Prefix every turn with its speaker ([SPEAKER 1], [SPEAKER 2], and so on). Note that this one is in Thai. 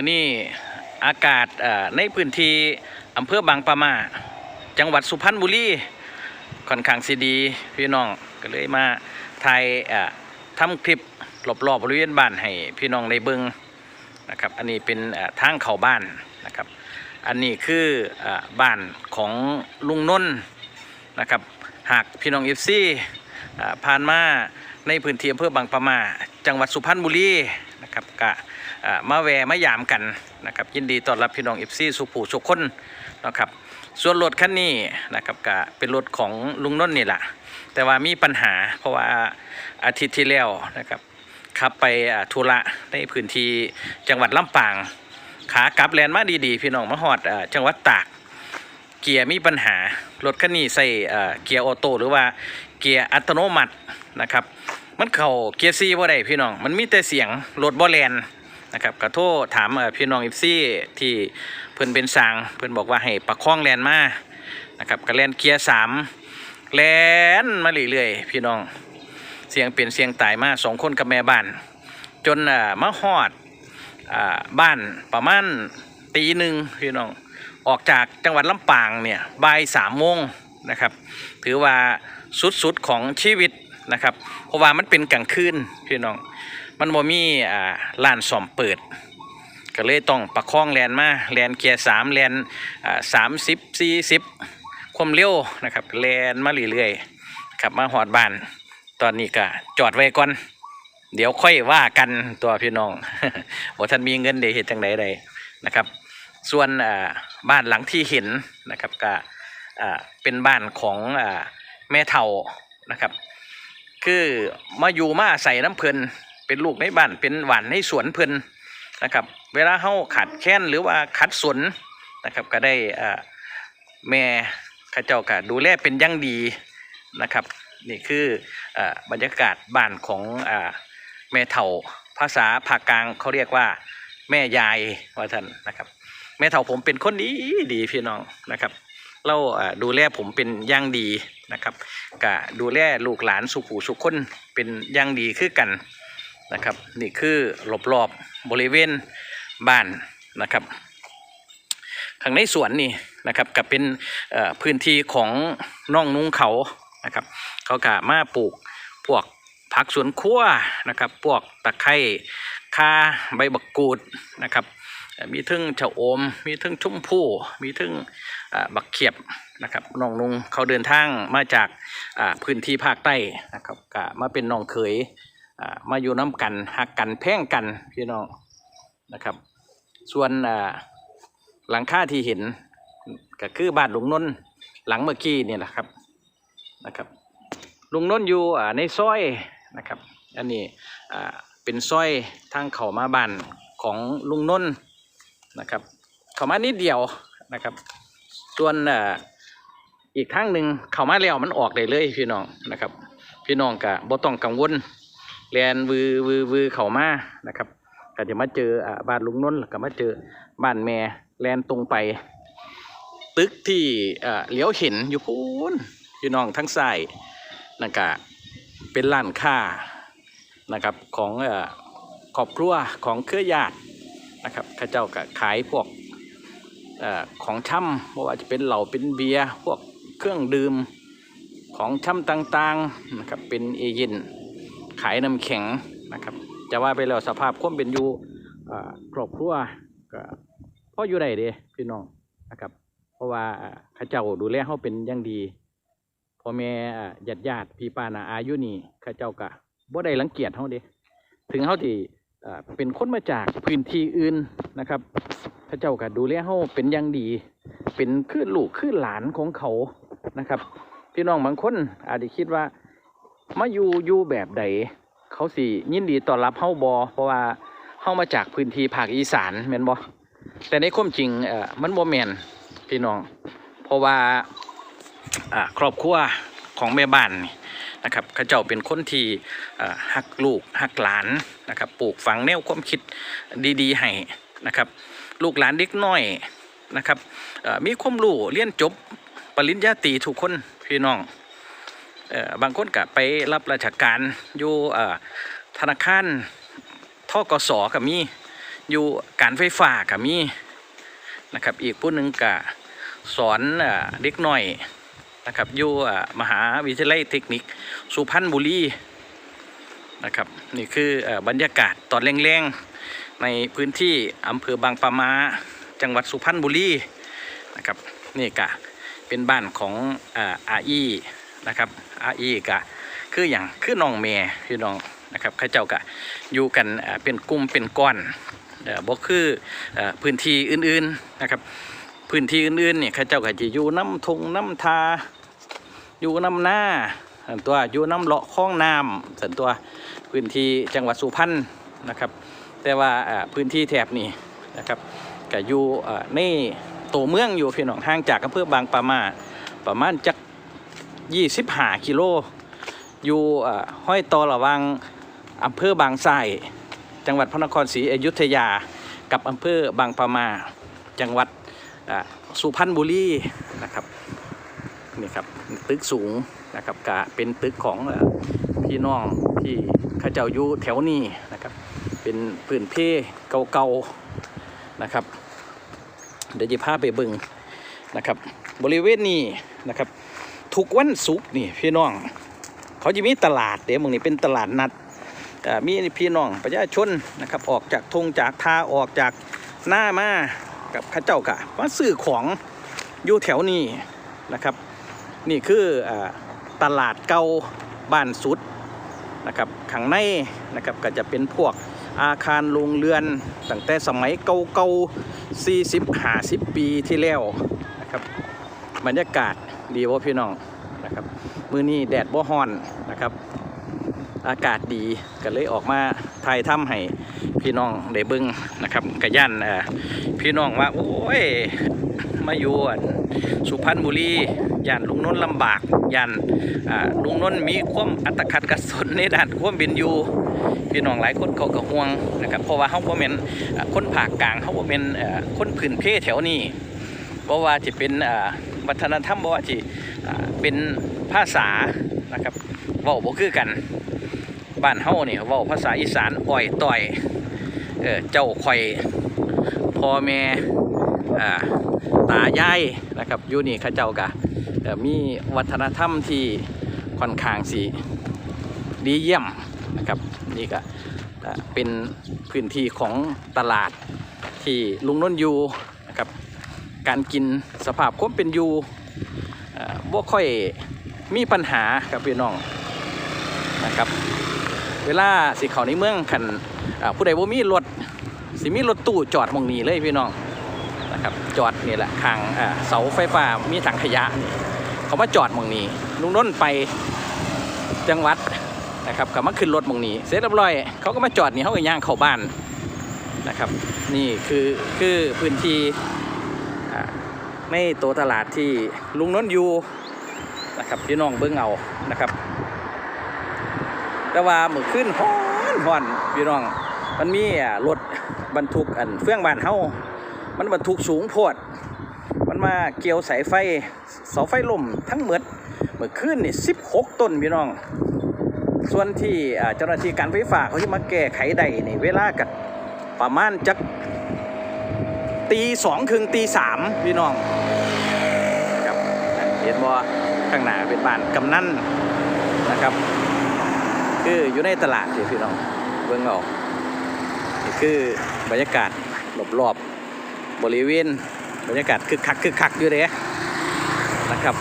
[SPEAKER 1] วันนี้อากาศในพื้นที่อำเภอบางปะมา จังหวัดสุพรรณบุรีค่อนข้างสิดี พี่น้องก็เลยมาถ่ายทำคลิปรอบๆบบริเวณบ้านให้พี่น้องได้เบิงนะครับอันนี้เป็นทางเข้าบ้านนะครับ อันนี้คืออบ้านของลุงนนท์นะครับหากพี่น้องเอฟซีผ่านมาในพื้นที่อำเภอบางปะมา จังหวัดสุพรรณบุรีนะครับกะ มาแวมายามกันนะครับยินดีต้อนรับพี่น้องเอฟซีสุผูสุขคนนะครับส่วนรถคันนี้นะครับกะเป็นรถของลุงนนนี่แหละแต่ว่ามีปัญหาเพราะว่าอาทิตย์ที่แล้วนะครับขับไปอ่าธุระในพื้นที่จังหวัดลำปาง ขากลับแลนมาดีๆ พี่น้องมาฮอดจังหวัดตากเกียร์มีปัญหารถคันนี้ใส่เกียร์ออโต้หรือว่าเกียร์อัตโนมัตินะครับ มันเข้าเกียร์ซีบ่ได้พี่น้อง มันมีแต่เสียงรถบ่แลน นะครับกระโทษถามพี่น้องอีซี่ที่เพิ่นเป็นสร้างเพิ่นบอกว่าให้ประคองแลนมานะครับก็แลนเกียร์สามแลนมาเรื่อยๆพี่น้องเสียงเปลี่ยนเสียงตายมาสองคนกับแม่บ้าน จนมาฮอดอบ้านประมาณตีหนึ่งพี่น้องออกจากจังหวัดลำปางเนี่ยบ่ายสามโมงนะครับถือว่าสุดๆของชีวิตนะครับเพราะว่ามันเป็นกลางคืนพี่น้อง มันบ่มีอ่าร้านซ่อมเปิด ก็เลยต้องประคองแลนมาแลนเกียร์สามแลนอ่าสามสิบสี่สิบความเร็วนะครับแลนมาเรื่อยๆขับมาหอดบ้าน ตอนนี้ก็จอดไว้ก่อนเดี๋ยวค่อยว่ากันตัวพี่น้องบ่ท่านมีเงินเดี๋ยวเหตุจังใดใดนะครับ ส่วนบ้านหลังที่เห็นนะครับก็เป็นบ้านของอแม่เฒ่านะครับ คือมาอยู่มาใส่น้ำเพลิน เป็นลูกในบ้านเป็นหวานในสวนเพลินนะครับ เวลาเฮาขัดแค้นหรือว่าขัดสนนะครับ ก็ได้แม่เข้าเจ้าก็ดูแลเป็นอย่างดีนะครับ นี่คืออบรรยากาศบ้านของอแม่เฒ่าภาษาภาคกลางเขาเรียกว่าแม่ยายว่าท่านนะครับ แม่เฒ่าผมเป็นคนดีดีพี่น้องนะครับเราดูแลผมเป็นอย่างดีนะครับกะดูแลลูกหลานสุขูสุขคนเป็นอย่างดีคือกัน นะครับนี่คือรอบๆบริเวณบ้านนะครับข้างในสวนนี่นะครับกับเป็นพื้นที่ของน้องนุ้งเขานะครับ เขากะมาปลูกพวกผักสวนครัวนะครับพวกตะไคร้ข่าใบบักกูดนะครับมีทึ่งชะโอม มีทึ่งชุ่มพู่มีทึ่งบักเขียบนะครับน้องนุงเขาเดินทางมาจากพื้นที่ภาคใต้นะครับก็มาเป็นน้องเขย มาอยู่น้ำกันหักกันแพ่งกันพี่น้องนะครับ ส่วนหลังคาที่เห็นก็คือบ้านลุงนนท์หลังเมื่อกี้นี่แหละครับนะครับลุงนนท์อยู่ในซอยนะครับ อันนี้เป็นซอยทางเข้ามาบ้านของลุงนนท์นะครับ เข้ามานิดเดียวนะครับ ส่วนอีกทางหนึ่งเข้ามาแล้วมันออกได้เลยพี่น้องนะครับ พี่น้องกะบ่ต้องกังวล แลนวือวือวือเขามานะครับก็จะมาเจออ่าบ้านลุงนนท์แล้วก็มาเจอบ้านแม่แลนตรงไป ตึกที่เอ่อเหลียวเห็นอยู่พูนพี่น้องทั้งซ้ายนั่นก็เป็นร้านค้านะครับของอ่อครอบครัวของเครือญาตินะครับข้าเจ้าก็ขายพวกเออของช่ำไม่ว่าจะเป็นเหล้าเป็นเบียร์พวกเครื่องดื่มของช่ำต่างๆนะครับเป็นเอเย่น ขายน้ำแข็งนะครับ จะว่าไปแล้วสภาพความเป็นอยู่ครอบครัวก็พออยู่ได้เด้พี่น้องนะครับ เพราะว่าข้าเจ้าดูแลเขาเป็นอย่างดีพ่อแม่ญาติญาติพี่ป้านาอายุนี่ข้าเจ้าก็บ่ได้รังเกียจเขาเด้ถึงเขาที่เป็นคนมาจากพื้นที่อื่นนะครับพระเจ้าก็ดูแลเฮาเป็นอย่างดี เป็นคือลูกคือหลานของเขานะครับ พี่น้องบางคนอาจจะคิดว่า มาอยู่อยู่แบบใดเขาสิยินดีต้อนรับเฮาบอเพราะว่าเฮามาจากพื้นที่ภาคอีสานแม่นบ่แต่ในความจริงเอ่อมันบ่แม่นพี่น้อง เพราะว่าอ่าครอบครัวของแม่บ้านนะครับเขาเจ้าเป็นคนที่หักลูกหักหลานนะครับปลูกฝังแนวความคิดดีๆให้นะครับ ลูกหลานเด็กน้อยนะครับมีความรู้เรียนจบปริญญาตรีทุกคนพี่น้อง บางคนก็ไปรับราชการอยู่ธนาคารทกสก็มีอยู่การไฟฟ้าก็มีนะครับอีกผู้หนึ่งก็สอนเด็กน้อยนะครับอยู่มหาวิทยาลัยเทคนิค สุพรรณบุรีนะครับนี่คืออบรรยากาศตอนแรงๆในพื้นที่อำเภอบางปะมาจังหวัดสุพรรณบุรีนะครับนี่กะเป็นบ้านของอาอาอี นะครับอาอีกะคืออย่างคือน้องแม่พี่น้องนะครับข้าเจ้ากะอยู่กันเป็นกลุ่มเป็นก้อนเอ่อบ่คืออพื้นที่อื่นๆนะครับ พื้นที่อื่นๆเนี่ยข้าเจ้าก็จะอยู่น้ำทงน้ำทา อยู่น้ำหน้าส่วนตัวอยู่น้ำเลาะคลองน้ำส่วนตัวพื้นที่จังหวัดสุพรรณนะครับ แต่ว่าพื้นที่แถบนี้นะครับก็อยู่อ่าในตัวเมืองอยู่พี่น้องห่างจากอำเภอบางปะมาประมาณจัก 25กิโล อยู่ห้อยตอระวังอำเภอบางไทรจังหวัดพระนครศรีอยุธยา กับอำเภอบางปะมา จังหวัดสุพรรณบุรีนะครับนี่ครับตึกสูงนะครับกะเป็นตึกของพี่น้องที่ข้าเจ้าอยู่แถวนี้นะครับ เป็นพื้นเพเก่าๆนะครับ เดี๋ยวจะพาไปบิ่งนะครับ บริเวณนี้นะครับ ทุกวันศุกร์นี่พี่น้อง เขาจะมีตลาดเดี๋ยวมึงนี่เป็นตลาดนัดมีพี่น้องประชาชนนะครับออกจากทงจากทาออกจากหน้ามากับข้าเจ้ากะมาซื้อของอยู่แถวนี้นะครับ นี่คืออตลาดเก่าบ้านสุดนะครับข้างในนะครับก็จะเป็นพวกอาคารโรงเรือนตั้งแต่สมัยเก่าๆ40 50 ปีที่แล้วนะครับบรรยากาศ ดีว่าพี่น้องนะครับมื้อนี้แดดบ่ฮ้อนนะครับ อากาศดีก็เลยออกมาถ่ายถ้ำให้พี่น้องได้เบิ่งนะครับกระยันพี่น้องว่าโอ้ยมาอยู่อั่นสุพรรณบุรีย่านลุงน้นลำบากย่านลุงน้นมีความอัตคัดกระสนในด้านความเป็นอยู่พี่น้องหลายคนเขาก็ห่วงนะครับเพราะว่าเขาบ่แม่นคนภาคกลางเขาบ่แม่นเอ่อคนพื้นเพแถวนี้เพราะว่าจะเป็นอ่า วัฒนธรรมบ่ว่าจะอ่เป็นภาษานะครับเว้าบ่คือกันบ้านเฮานี่เว้าภาษาอีสานอ่อยต่อยเออเจ้าข่อยพ่อแม่อ่าตายายนะครับอยู่นี่เขาเจ้ากะเอ่มีวัฒนธรรมที่ค่อนข้างสิดีเยี่ยมนะครับนี่ก็เป็นพื้นที่ของตลาดที่ลุงนนท์อยู่ การกินสภาพความเป็นอยู่บ่ค่อยมีปัญหากับพี่น้องนะครับ เวลาสิเขาในเมืองคันผู้ใดบ่มีรถสิมีรถตู้จอดมองนี้เลยพี่น้องนะครับจอดนี่แหละข้างเสาไฟฟ้ามีถังขยะนี่เขามาจอดมองนี้ลุงน้นไปจังหวัดนะครับเขามาขึ้นรถมองนี้ เสร็จเรียบร้อยเขาก็มาจอดนี่เขาก็ย่างเข้าบ้านนะครับ นี่คือคือพื้นที่ ในตัวตลาดที่ลุงน้นอยู่นะครับพี่น้องเบิ้งเอานะครับ แต่ว่าเมื่อขึ้นฮ้อนฮ้อนพี่น้อง มันมีรถบรรทุกอันเฟื่องบานเฮามันบรรทุกสูงโพด มันมาเกี่ยวสายไฟเสาไฟล่มทั้งหมดเมื่อคืนนี่16ต้นพี่น้อง ส่วนที่เจ้าหน้าที่การไฟฟ้าเขาที่มาแก้ไขได้นี่เวลากัประมาณจักตีสองถึงตีสามพี่น้อง เห็นว่าข้างหน้าเป็นบ้านกำนันนะครับ คืออยู่ในตลาดสิพี่น้องเบื้องออกนี่คือบรรยากาศรอบๆบริเวณบรรยากาศคึกคักคึกคักอยู่เลยนะครับ